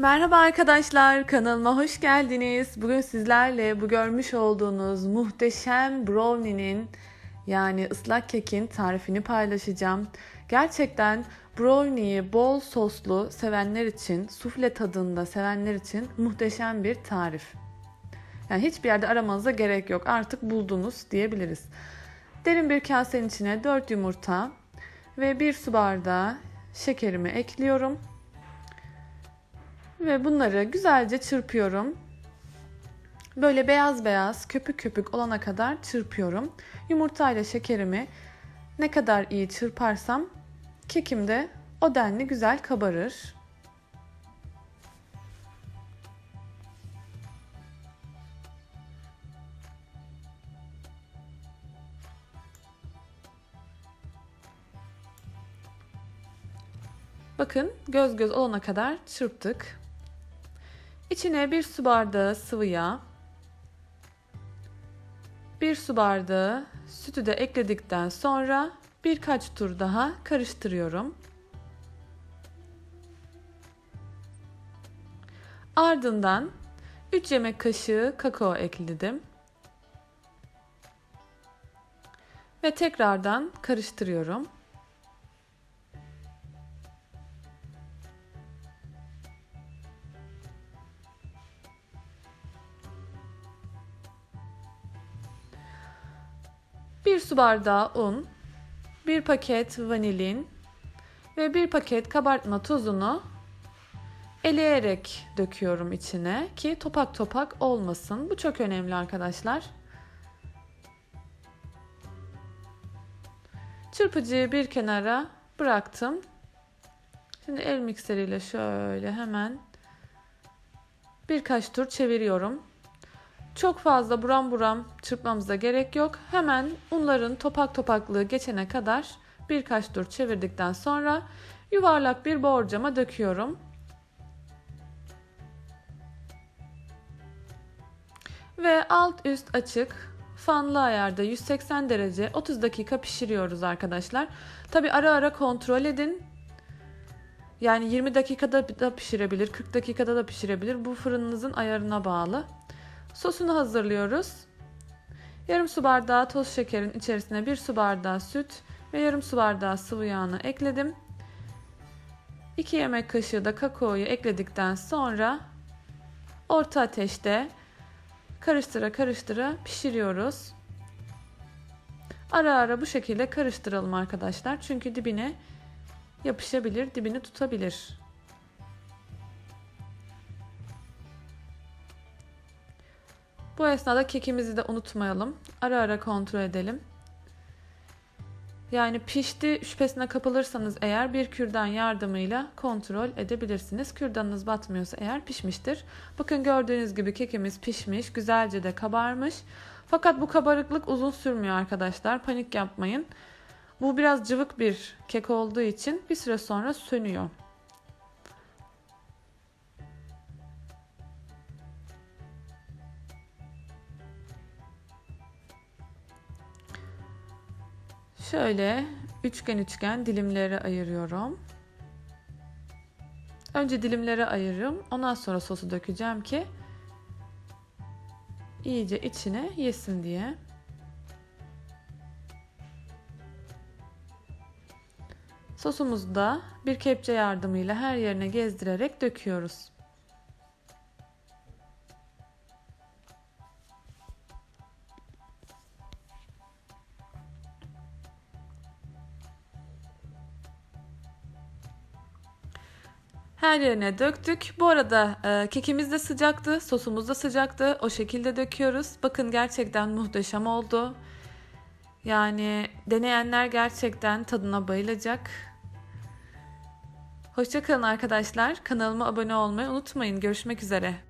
Merhaba arkadaşlar, kanalıma hoş geldiniz. Bugün sizlerle bu görmüş olduğunuz muhteşem brownie'nin yani ıslak kekin tarifini paylaşacağım. Gerçekten brownie'yi bol soslu sevenler için, sufle tadında sevenler için muhteşem bir tarif. Yani hiçbir yerde aramanıza gerek yok. Artık buldunuz diyebiliriz. Derin bir kasenin içine 4 yumurta ve 1 su bardağı şekerimi ekliyorum. Ve bunları güzelce çırpıyorum. Böyle beyaz beyaz köpük köpük olana kadar çırpıyorum. Yumurtayla şekerimi ne kadar iyi çırparsam kekim de o denli güzel kabarır. Bakın göz göz olana kadar çırptık. İçine bir su bardağı sıvı yağ, bir su bardağı sütü de ekledikten sonra birkaç tur daha karıştırıyorum. Ardından 3 yemek kaşığı kakao ekledim. Ve tekrardan karıştırıyorum. Bir su bardağı un, bir paket vanilin ve bir paket kabartma tozunu eleyerek döküyorum içine ki topak topak olmasın. Bu çok önemli arkadaşlar. Çırpıcıyı bir kenara bıraktım. Şimdi el mikseriyle şöyle hemen birkaç tur çeviriyorum. Çok fazla buram buram çırpmamıza gerek yok. Hemen unların topak topaklığı geçene kadar birkaç tur çevirdikten sonra yuvarlak bir borcama döküyorum. Ve alt üst açık fanlı ayarda 180 derece 30 dakika pişiriyoruz arkadaşlar. Tabi ara ara kontrol edin. Yani 20 dakikada da pişirebilir, 40 dakikada da pişirebilir. Bu fırınınızın ayarına bağlı. Sosunu hazırlıyoruz. Yarım su bardağı toz şekerin içerisine bir su bardağı süt ve yarım su bardağı sıvı yağını ekledim. 2 yemek kaşığı da kakaoyu ekledikten sonra orta ateşte karıştıra karıştıra pişiriyoruz. Ara ara bu şekilde karıştıralım arkadaşlar. Çünkü dibine yapışabilir, dibini tutabilir. Bu esnada kekimizi de unutmayalım. Ara ara kontrol edelim. Yani pişti şüphesine kapılırsanız eğer bir kürdan yardımıyla kontrol edebilirsiniz. Kürdanınız batmıyorsa eğer pişmiştir. Bakın gördüğünüz gibi kekimiz pişmiş, güzelce de kabarmış. Fakat bu kabarıklık uzun sürmüyor arkadaşlar. Panik yapmayın. Bu biraz cıvık bir kek olduğu için bir süre sonra sönüyor. Şöyle üçgen üçgen dilimlere ayırıyorum. Önce dilimlere ayırıyorum. Ondan sonra sosu dökeceğim ki iyice içine yesin diye. Sosumuzu da bir kepçe yardımıyla her yerine gezdirerek döküyoruz. Her yerine döktük. Bu arada e, kekimiz de sıcaktı, sosumuz da sıcaktı. O şekilde döküyoruz. Bakın gerçekten muhteşem oldu. Yani deneyenler gerçekten tadına bayılacak. Hoşçakalın arkadaşlar. Kanalıma abone olmayı unutmayın. Görüşmek üzere.